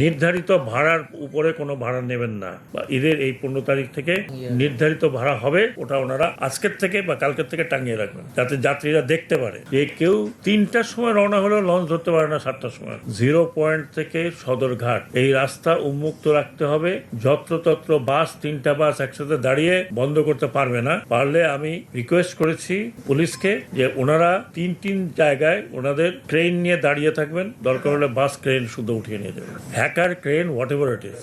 নির্ধারিত। ভাড়ার উপরে কোনো ভাড়া নেবেন না। বা ঈদের এই পনেরো তারিখ থেকে নির্ধারিত ভাড়া হবে ওটা ওনারা আজকের থেকে বা কালকের থেকে টাঙিয়ে রাখবেন যাতে যাত্রীরা দেখতে পারে যে কেউ তিনটার সময় রওনা হলেও লঞ্চ ধরতে পারে না সাতটার সময়। জিরো পয়েন্ট থেকে সদরঘাট এই রাস্তা উন্মুক্ত রাখতে হবে। যত্রতত্র বাস তিনটা বাস একসাথে দাঁড়িয়ে বন্ধ করতে পারবে না। পারলে আমি রিকোয়েস্ট করেছি পুলিশকে যে ওনারা তিন তিন জায়গায় ওনাদের ট্রেন নিয়ে দাঁড়িয়ে থাকবেন। দরকার হলে বাস ক্রেন শুদ্ধ উঠিয়ে নিয়ে যাবেন। Hacker, crane whatever it is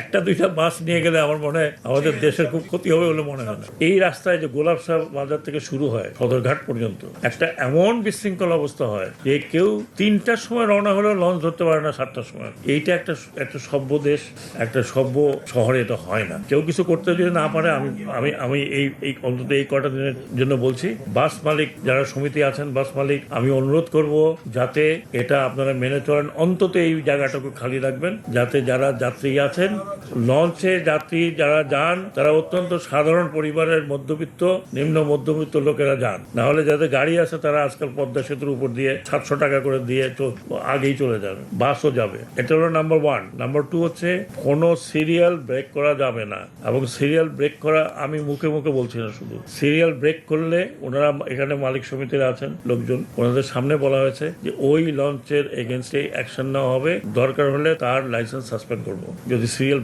একটা, দুইটা বাস নিয়ে গেলে আমার মনে হয় আমাদের দেশের খুব ক্ষতি হবে বলে মনে হয় না। এই রাস্তায় যে গোলাপ শাহ বাজার থেকে শুরু হয়, সদরঘাট পর্যন্ত, একটা এমন বিশৃঙ্খল অবস্থা হয় যে কেউ তিনটার সময় রওনা হলেও লঞ্চ ধরতে পারে না সাতটার সময়। এইটা একটা একটা সভ্য দেশ, একটা সভ্য শহরে এটা হয় না। কেউ কিছু করতে যদি না পারে, আমি আমি আমি এই এই অন্তত এই কটা দিনের জন্য বলছি, বাস মালিক যারা সমিতি আছেন, বাস মালিক, আমি অনুরোধ করব যাতে এটা আপনারা মেনে চলেন। অন্তত এই জায়গাটাকে খালি রাখবেন। যাতে যারা যাত্রী আছেন, লঞ্চে যাত্রী যারা যান, তারা অত্যন্ত সাধারণ পরিবারের মধ্যবিত্ত, নিম্ন মধ্যবিত্ত লোকেরা যান। না হলে যাদের গাড়ি আছে, তারা আজকাল পদ্মা সেতুর উপর দিয়ে সাতশো টাকা করে দিয়ে আগেই চলে যাবে, বাসও যাবে। এটা হলো নাম্বার ওয়ান নাম্বার টু হচ্ছে, কোনো সিরিয়াল ব্রেক করা যাবে না। এবং সিরিয়াল ব্রেক করা আমি মুখে মুখে বলছি না শুধু। সিরিয়াল ব্রেক করলে ওনারা এখানে মালিক সমিতিরা আছেন, লোকজন। ওনাদের সামনে বলা হয়েছে যে, ওই লঞ্চের এগেনস্টে অ্যাকশন নেওয়া হবে। দরকার হলে তার লাইসেন্স সাসপেন্ড করব। যদি সিরিয়াল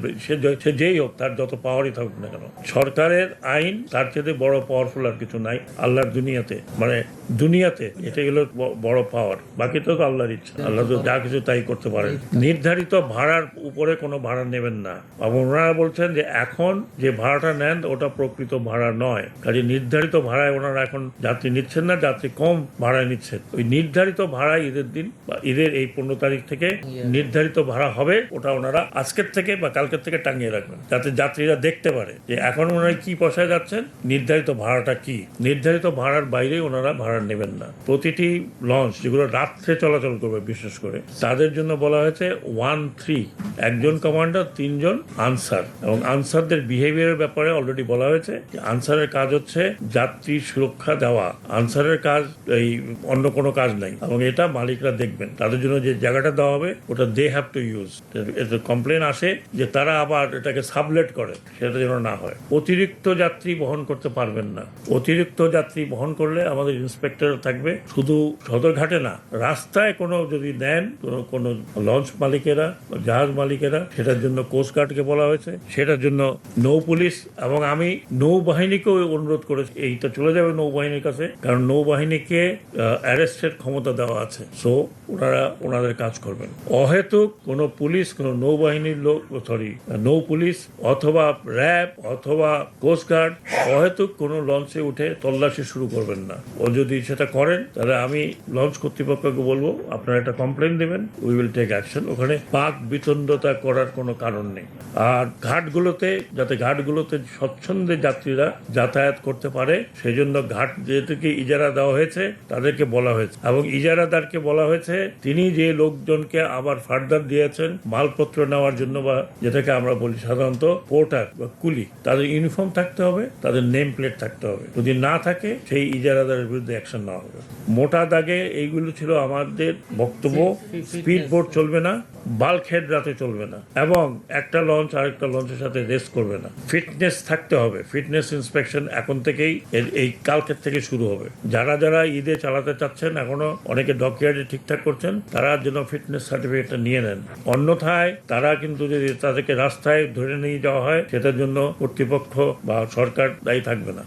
সে যেই হোক, তার যত পাওয়ারই থাকুক না কেন। সরকারের আইন তার চেয়ে বড় পাওয়ারফুল আর কিছু নাই আল্লাহর দুনিয়াতে। মানে দুনিয়াতে এটা হলো বড় পাওয়ার বাকি তো আল্লাহর ইচ্ছা। আল্লাহ তো যা কিছু তাই করতে পারেন। নির্ধারিত ভাড়ার উপরে কোনো ভাড়া নেবেন না। ওনারা বলছেন যে এখন যে ভাড়াটা নেন, ওটা প্রকৃত ভাড়া নয়। কাজে নির্ধারিত ভাড়ায় ওনারা এখন যাত্রী নিচ্ছেন না, যাত্রী কম ভাড়ায় নিচ্ছেন। ওই নির্ধারিত ভাড়ায় ঈদের দিন বা ঈদের এই পনেরো তারিখ থেকে নির্ধারিত ভাড়া হবে, ওটা ওনারা আজকের থেকে বা কালকের থেকে টাঙিয়ে রাখবেন। যাতে যাত্রীরা দেখতে পারে যে এখন ওনারা কি পয়সায় যাচ্ছেন, নির্ধারিত ভাড়াটা কি? নির্ধারিত ভাড়ার বাইরে ওনারা ভাড়া নেবেন না। প্রতিটি লঞ্চ যেগুলো রাত্রে চলাচল করবে বিশেষ করে, তাদের জন্য বলা হয়েছে ওয়ান থ্রি। একজন কমান্ডার, তিনজন আনসার। এবং আনসারদের বিহেভিয়ারের ব্যাপারে অলরেডি বলা হয়েছে যে আনসারের কাজ হচ্ছে যাত্রী সুরক্ষা দেওয়া। আনসারের কাজ এই অন্য কোনো কাজ নাই। এবং এটা মালিকরা দেখবেন। তাদের জন্য যে জায়গাটা দেওয়া হবে, ওটা দে হ্যাভ টু ইউজ এতে কমপ্লেন আসে যে তারা আবার এটাকে সাবলেট করে, সেটা যেন না হয়। অতিরিক্ত যাত্রী বহন করতে পারবেন না। অতিরিক্ত যাত্রী বহন করলে আমাদের ইন্সপেক্টর থাকবে। শুধু সদরঘাটে না, রাস্তায় কোনো যদি নেন, কোনো কোনো লঞ্চ মালিকেরা জাহাজ মালিকেরা, সেটার জন্য কোস্টগার্ডকে বলা হয়েছে। সেটার জন্য নৌ পুলিশ এবং আমি নৌবাহিনীকেও অনুরোধ করেছি। এইটা চলে যাবে নৌবাহিনীর কাছে, কারণ নৌবাহিনীকে অ্যারেস্টের ক্ষমতা দেওয়া আছে। সো ওনারা, ওনাদের কাজ করবেন। অহেতুক কোনো পুলিশ, কোনো নৌবাহিনীর লোক সরি নৌ পুলিশ অথবা র্যাব অথবা কোস্টগার্ড অহেতুক কোনো লঞ্চে উঠে তল্লাশি শুরু করবেন না। ও যদি সেটা করেন, তাহলে আমি লঞ্চ কর্তৃপক্ষকে বলব, আপনারা একটা কমপ্লেন দেবেন উই উইল টেক অ্যাকশন ওখানে পাক বিতণ্ডতা করার কোনো কারণ নেই। আর ঘাটগুলোতে, যাতে ঘাটগুলোতে স্বচ্ছন্দে যাত্রীরা যাতায়াত করতে পারে সেই জন্য ঘাট যেহেতুকে ইজারা দেওয়া হয়েছে, তাদেরকে বলা হয়েছে। এবং ইজারাদারকে বলা হয়েছে, তিনি যে লোকজনকে আবার ফার্দার দিয়েছেন মালপত্র নেওয়ার জন্য বা যেটাকে আমরা বলি সাধারণত পোর্টার বা কুলি তাদের ইউনিফর্ম থাকতে হবে তাদের নেম প্লেট থাকতে হবে। যদি না থাকে সেই ইজারাদারের বিরুদ্ধে অ্যাকশন নেওয়া হবে। মোটা দাগে এইগুলো ছিল আমাদের বক্তব্য। স্পিড বোর্ড চলবে না। বাল্ক হেড রাতে চলবে না এবং একটা লঞ্চ আরেকটা লঞ্চের সাথে রেস করবে না। ফিটনেস থাকতে হবে। ফিটনেস ইন্সপেকশন এখন থেকেই এই কালকের থেকে শুরু হবে। যারা যারা ঈদে চালাতে চাচ্ছেন, এখনও অনেকে ডকইয়ার্ডে ঠিকঠাক করছেন, তারা যেন ফিটনেস সার্টিফিকেটটা নিয়ে নেন। অন্যথায় তারা কিন্তু যদি তাদেরকে রাস্তায় ধরে নিয়ে যাওয়া হয়, সেটার জন্য কর্তৃপক্ষ বা সরকার দায়ী থাকবে না।